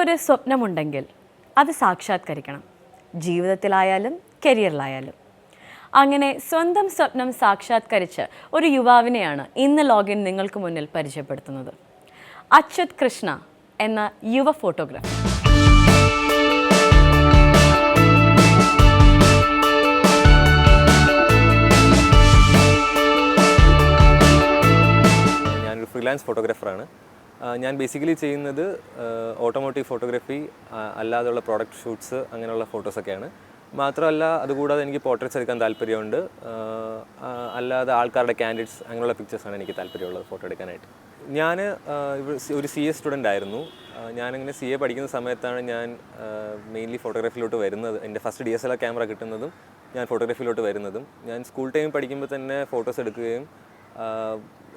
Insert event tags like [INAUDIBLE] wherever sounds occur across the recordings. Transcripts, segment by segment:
നിങ്ങൾക്കൊരു സ്വപ്നമുണ്ടെങ്കിൽ അത് സാക്ഷാത്കരിക്കണം. ജീവിതത്തിലായാലും കരിയറിലായാലും. അങ്ങനെ സ്വന്തം സ്വപ്നം സാക്ഷാത്കരിച്ച് ഒരു യുവാവിനെയാണ് ഇന്ന് ലോഗിൻ നിങ്ങൾക്ക് മുന്നിൽ പരിചയപ്പെടുത്തുന്നത്. അച്യുത് കൃഷ്ണ എന്ന യുവ ഫോട്ടോഗ്രാഫർ. ഞാനൊരു ഫ്രീലാൻസ് ഫോട്ടോഗ്രാഫറാണ്. ഞാൻ ബേസിക്കലി ചെയ്യുന്നത് ഓട്ടോമോട്ടീവ് ഫോട്ടോഗ്രാഫി അല്ലാതെയുള്ള പ്രോഡക്റ്റ് ഷൂട്ട്സ് അങ്ങനെയുള്ള ഫോട്ടോസൊക്കെയാണ് മാത്രമല്ല അതുകൂടാതെ എനിക്ക് പോർട്രേറ്റ്സ് എടുക്കാൻ താല്പര്യമുണ്ട്. അല്ലാതെ ആൾക്കാരുടെ ക്യാൻഡിഡ്സ് അങ്ങനെയുള്ള പിക്ചേഴ്സാണ് എനിക്ക് താല്പര്യമുള്ളത് ഫോട്ടോ എടുക്കാനായിട്ട്. ഞാൻ ഒരു സി എ സ്റ്റുഡന്റ് ആയിരുന്നു. ഞാനിങ്ങനെ സി എ പഠിക്കുന്ന സമയത്താണ് ഞാൻ മെയിൻലി ഫോട്ടോഗ്രാഫിയിലോട്ട് വരുന്നത്. എന്റെ first D S L R camera കിട്ടുന്നതും ഞാൻ ഫോട്ടോഗ്രാഫിയിലോട്ട് വരുന്നതും. ഞാൻ സ്കൂൾ ടൈം പഠിക്കുമ്പോൾ തന്നെ ഫോട്ടോസ് എടുക്കുകയും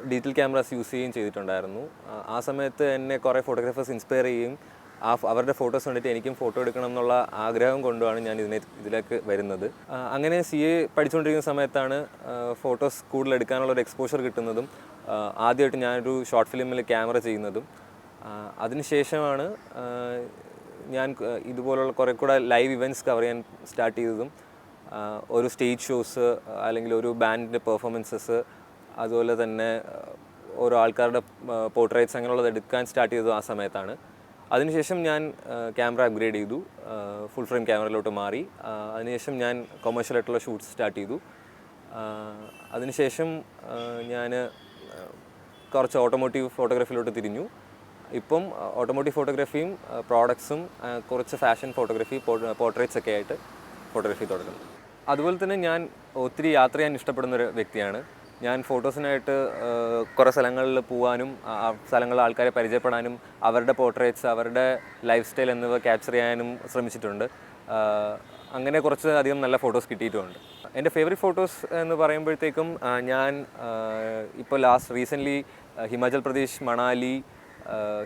ഡിജിറ്റൽ ക്യാമറാസ് യൂസ് ചെയ്യുകയും ചെയ്തിട്ടുണ്ടായിരുന്നു. ആ, സമയത്ത് എന്നെ കുറേ ഫോട്ടോഗ്രാഫേഴ്സ് ഇൻസ്പയർ ചെയ്യും ആ അവരുടെ ഫോട്ടോസ് കണ്ടിട്ട് എനിക്കും ഫോട്ടോ എടുക്കണം എന്നുള്ള ആഗ്രഹം കൊണ്ടുമാണ് ഞാൻ ഇതിനെ ഇതിലേക്ക് വരുന്നത്. അങ്ങനെ സി എ പഠിച്ചുകൊണ്ടിരിക്കുന്ന സമയത്താണ് ഫോട്ടോസ് കൂടുതൽ എടുക്കാനുള്ള ഒരു എക്സ്പോഷർ കിട്ടുന്നതും ആദ്യമായിട്ട് ഞാനൊരു ഷോർട്ട് ഫിലിമിൽ ക്യാമറ ചെയ്യുന്നതും. അതിനുശേഷമാണ് ഞാൻ ഇതുപോലുള്ള കുറേ കൂടെ ലൈവ് ഇവന്റ്സ് കവർ ചെയ്യാൻ സ്റ്റാർട്ട് ചെയ്തതും ഒരു സ്റ്റേജ് ഷോസ് അല്ലെങ്കിൽ ഒരു ബാൻഡിന്റെ പെർഫോമൻസസ് അതുപോലെ തന്നെ ഓരോ ആൾക്കാരുടെ പോർട്രേറ്റ്സ് അങ്ങനെയുള്ളത് എടുക്കാൻ സ്റ്റാർട്ട് ചെയ്തു ആ സമയത്താണ്. അതിനുശേഷം ഞാൻ ക്യാമറ അപ്ഗ്രേഡ് ചെയ്തു. ഫുൾ ഫ്രെയിം ക്യാമറയിലോട്ട് മാറി. അതിനുശേഷം ഞാൻ കൊമേഴ്ഷ്യലായിട്ടുള്ള ഷൂട്ട്സ് സ്റ്റാർട്ട് ചെയ്തു. അതിനുശേഷം ഞാൻ കുറച്ച് ഓട്ടോമോട്ടീവ് ഫോട്ടോഗ്രാഫിയിലോട്ട് തിരിഞ്ഞു. ഇപ്പം ഓട്ടോമോട്ടീവ് ഫോട്ടോഗ്രാഫിയും പ്രോഡക്ട്സും കുറച്ച് ഫാഷൻ ഫോട്ടോഗ്രാഫി പോർട്രേറ്റ്സ് ഒക്കെ ആയിട്ട് ഫോട്ടോഗ്രാഫി തുടരുന്നു അതുപോലെ തന്നെ ഞാൻ ഒത്തിരി യാത്ര ചെയ്യാൻ ഇഷ്ടപ്പെടുന്ന ഒരു വ്യക്തിയാണ്. ഞാൻ ഫോട്ടോസിനായിട്ട് കുറേ സ്ഥലങ്ങളിൽ പോകാനും സ്ഥലങ്ങളിൽ ആൾക്കാരെ പരിചയപ്പെടാനും അവരുടെ പോർട്രേറ്റ്സ് അവരുടെ ലൈഫ് സ്റ്റൈൽ എന്നിവ ക്യാപ്ചർ ചെയ്യാനും ശ്രമിച്ചിട്ടുണ്ട്. അങ്ങനെ കുറച്ച് അധികം നല്ല ഫോട്ടോസ് കിട്ടിയിട്ടുമുണ്ട് എന്റെ ഫേവറേറ്റ് ഫോട്ടോസ് എന്ന് പറയുമ്പോഴത്തേക്കും ഞാൻ ഇപ്പോൾ last recently Himachal Pradesh Manali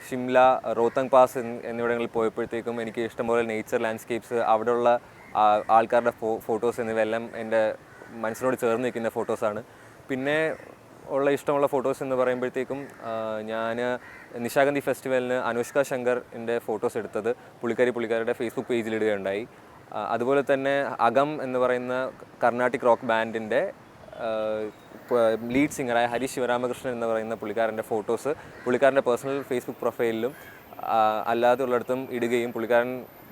Shimla Rohtang pass എന്നി- എന്നിവിടങ്ങളിൽ പോയപ്പോഴത്തേക്കും എനിക്ക് ഇഷ്ടംപോലെ നേച്ചർ ലാൻഡ്സ്കേപ്സ് അവിടെയുള്ള ആൾക്കാരുടെ ഫോട്ടോസ് എന്നിവയെല്ലാം എന്റെ മനസ്സിനോട് ചേർന്ന് നിൽക്കുന്ന ഫോട്ടോസാണ്. പിന്നെ ഉള്ള ഇഷ്ടമുള്ള ഫോട്ടോസ് എന്ന് പറയുമ്പോഴത്തേക്കും ഞാൻ നിശാഗന്ധി ഫെസ്റ്റിവലിന് അനുഷ്ക ശങ്കറിന്റെ ഫോട്ടോസ് എടുത്തത് പുള്ളിക്കാരി പുള്ളിക്കാരുടെ ഫേസ്ബുക്ക് പേജിലിടുകയുണ്ടായി അതുപോലെ തന്നെ അകം എന്ന് പറയുന്ന കർണാട്ടിക് റോക്ക് ബാൻഡിന്റെ ലീഡ് സിംഗറായ ഹരി ശിവരാമകൃഷ്ണൻ എന്ന് പറയുന്ന പുള്ളിക്കാരന്റെ ഫോട്ടോസ് പുള്ളിക്കാരന്റെ പേഴ്സണൽ ഫേസ്ബുക്ക് പ്രൊഫൈലിലും അല്ലാതെ ഉള്ളിടത്തും ഇടുകയും പുള്ളിക്കാരൻ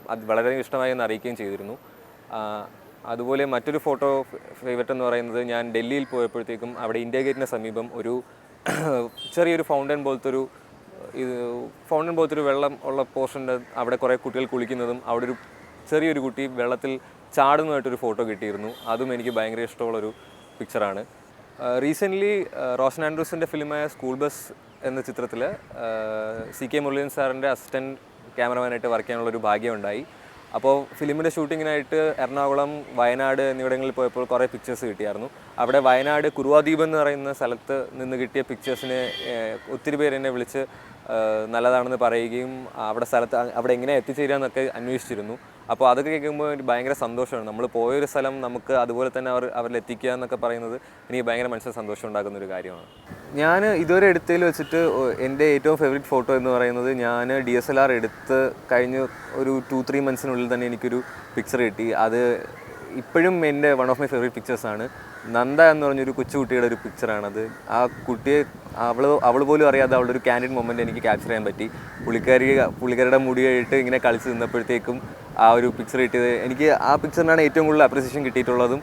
അത് വളരെ ഇഷ്ടമായി എന്ന് അറിയിക്കുകയും ചെയ്തിരുന്നു. അതുപോലെ മറ്റൊരു ഫോട്ടോ ഫേവററ്റ് എന്ന് പറയുന്നത് ഞാൻ ഡൽഹിയിൽ പോയപ്പോഴത്തേക്കും അവിടെ ഇന്ത്യ ഗേറ്റിന് സമീപം ഒരു [CLEARS THROAT] ചെറിയൊരു ഫൗണ്ടൻ പോലത്തെ ഒരു ഇത് ഫൗണ്ടൻ പോലത്തെ ഒരു വെള്ളം ഉള്ള പോർഷന്റെ അവിടെ കുറേ കുട്ടികൾ കുളിക്കുന്നതും അവിടെ ഒരു ചെറിയൊരു കുട്ടി വെള്ളത്തിൽ ചാടുന്നതായിട്ടൊരു ഫോട്ടോ കിട്ടിയിരുന്നു. അതും എനിക്ക് ഭയങ്കര ഇഷ്ടമുള്ളൊരു പിക്ചറാണ് റീസെന്റ്ലി റോഷൻ ആൻഡ്രൂസിന്റെ ഫിലിമായ സ്കൂൾ ബസ് എന്ന ചിത്രത്തിൽ സി കെ മുരളീൻ സാറിന്റെ അസിസ്റ്റന്റ് ക്യാമറമാനായിട്ട് വർക്ക് ചെയ്യാനുള്ളൊരു ഭാഗ്യമുണ്ടായി അപ്പോൾ ഫിലിമിന്റെ ഷൂട്ടിങ്ങിനായിട്ട് എറണാകുളം വയനാട് എന്നിവിടങ്ങളിൽ പോയപ്പോൾ കുറേ പിക്ചേഴ്സ് കിട്ടിയായിരുന്നു. അവിടെ വയനാട് കുറുവാദ്വീപ് എന്ന് പറയുന്ന സ്ഥലത്ത് നിന്ന് കിട്ടിയ പിക്ചേഴ്സിന് ഒത്തിരി പേര് എന്നെ വിളിച്ച് നല്ലതാണെന്ന് പറയുകയും അവിടെ സ്ഥലത്ത് അവിടെ എങ്ങനെ എത്തിച്ചേരുക എന്നൊക്കെ അന്വേഷിച്ചിരുന്നു. അപ്പോൾ അതൊക്കെ കേൾക്കുമ്പോൾ എനിക്ക് ഭയങ്കര സന്തോഷമാണ്. നമ്മൾ പോയൊരു സ്ഥലം നമുക്ക് അതുപോലെ തന്നെ അവർ അവരിൽ എത്തിക്കുക എന്നൊക്കെ പറയുന്നത് എനിക്ക് ഭയങ്കര മനസ്സിൽ സന്തോഷം ഉണ്ടാക്കുന്ന ഒരു കാര്യമാണ്. ഞാൻ ഇതുവരെ എടുത്തതിൽ വെച്ചിട്ട് എന്റെ ഏറ്റവും ഫേവറേറ്റ് ഫോട്ടോ എന്ന് പറയുന്നത് ഞാൻ ഡി എസ് എൽ ആർ എടുത്ത് കഴിഞ്ഞ് ഒരു ടു ത്രീ മന്ത്സിനുള്ളിൽ തന്നെ എനിക്കൊരു പിക്ചർ കിട്ടി. അത് ഇപ്പോഴും എന്റെ വൺ ഓഫ് മൈ ഫേവറേറ്റ് പിക്ചേഴ്സാണ് നന്ദ എന്ന് പറഞ്ഞൊരു കൊച്ചുകുട്ടിയുടെ ഒരു പിക്ചറാണത് ആ കുട്ടിയെ അവൾ അവൾ പോലും അറിയാതെ അവളുടെ ഒരു ക്യാൻഡിഡ് മൊമെന്റ് എനിക്ക് ക്യാപ്ചർ ചെയ്യാൻ പറ്റി. പുള്ളിക്കാരി പുള്ളിക്കാരുടെ മുടിയായിട്ട് ഇങ്ങനെ കളിച്ച് നിന്നപ്പോഴത്തേക്കും ആ ഒരു പിക്ചർ കിട്ടിയത്. എനിക്ക് ആ പിക്ചറിനാണ് ഏറ്റവും കൂടുതൽ അപ്രിസിയേഷൻ കിട്ടിയിട്ടുള്ളതും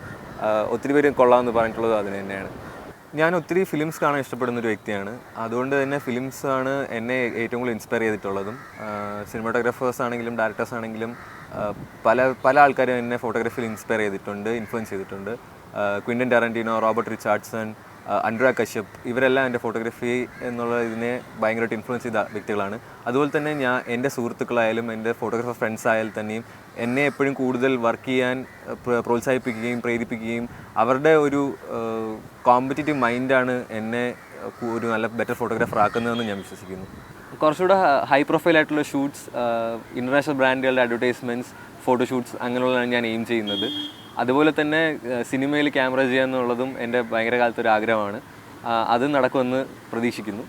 ഒത്തിരി പേര് കൊള്ളാമെന്ന് പറഞ്ഞിട്ടുള്ളതും അതിന് തന്നെയാണ്. ഞാൻ ഒത്തിരി ഫിലിംസ് കാണാൻ ഇഷ്ടപ്പെടുന്ന ഒരു വ്യക്തിയാണ്. അതുകൊണ്ട് തന്നെ ഫിലിംസ് ആണ് എന്നെ ഏറ്റവും കൂടുതൽ ഇൻസ്പയർ ചെയ്തിട്ടുള്ളതും. സിനിമാറ്റോഗ്രാഫേഴ്സ് ആണെങ്കിലും ഡയറക്ടേഴ്സ് ആണെങ്കിലും പല പല ആൾക്കാരും എന്നെ ഫോട്ടോഗ്രാഫിയിൽ ഇൻസ്പയർ ചെയ്തിട്ടുണ്ട് ഇൻഫ്ലുവൻസ് ചെയ്തിട്ടുണ്ട്. Quentin Tarantino Robert Richardson Anurag Kashyap ഇവരെല്ലാം എന്റെ ഫോട്ടോഗ്രാഫി എന്നുള്ള ഇതിനെ ഭയങ്കരമായിട്ട് ഇൻഫ്ലുവൻസ് ചെയ്ത വ്യക്തികളാണ്. അതുപോലെ തന്നെ ഞാൻ എന്റെ സുഹൃത്തുക്കളായാലും എന്റെ ഫോട്ടോഗ്രാഫർ ഫ്രണ്ട്സ് ആയാലും തന്നെയും എന്നെ എപ്പോഴും കൂടുതൽ വർക്ക് ചെയ്യാൻ പ്രോത്സാഹിപ്പിക്കുകയും പ്രേരിപ്പിക്കുകയും അവരുടെ ഒരു കോമ്പറ്റേറ്റീവ് മൈൻഡാണ് എന്നെ ഒരു നല്ല ബെറ്റർ ഫോട്ടോഗ്രാഫർ ആക്കുന്നതെന്ന് ഞാൻ വിശ്വസിക്കുന്നു. കുറച്ചുകൂടെ ഹൈ പ്രൊഫൈൽ ആയിട്ടുള്ള ഷൂട്ട്സ് ഇന്റർനാഷണൽ ബ്രാൻഡുകളുടെ അഡ്വർടൈസ്മെന്റ്സ് ഫോട്ടോഷൂട്ട്സ് അങ്ങനെയുള്ളതാണ് ഞാൻ എയിം ചെയ്യുന്നത്. അതുപോലെ തന്നെ സിനിമയിൽ ക്യാമറ ചെയ്യുക എന്നുള്ളതും എന്റെ ഭയങ്കര കാലത്തൊരു ആഗ്രഹമാണ്. അത് നടക്കുമെന്ന് പ്രതീക്ഷിക്കുന്നു.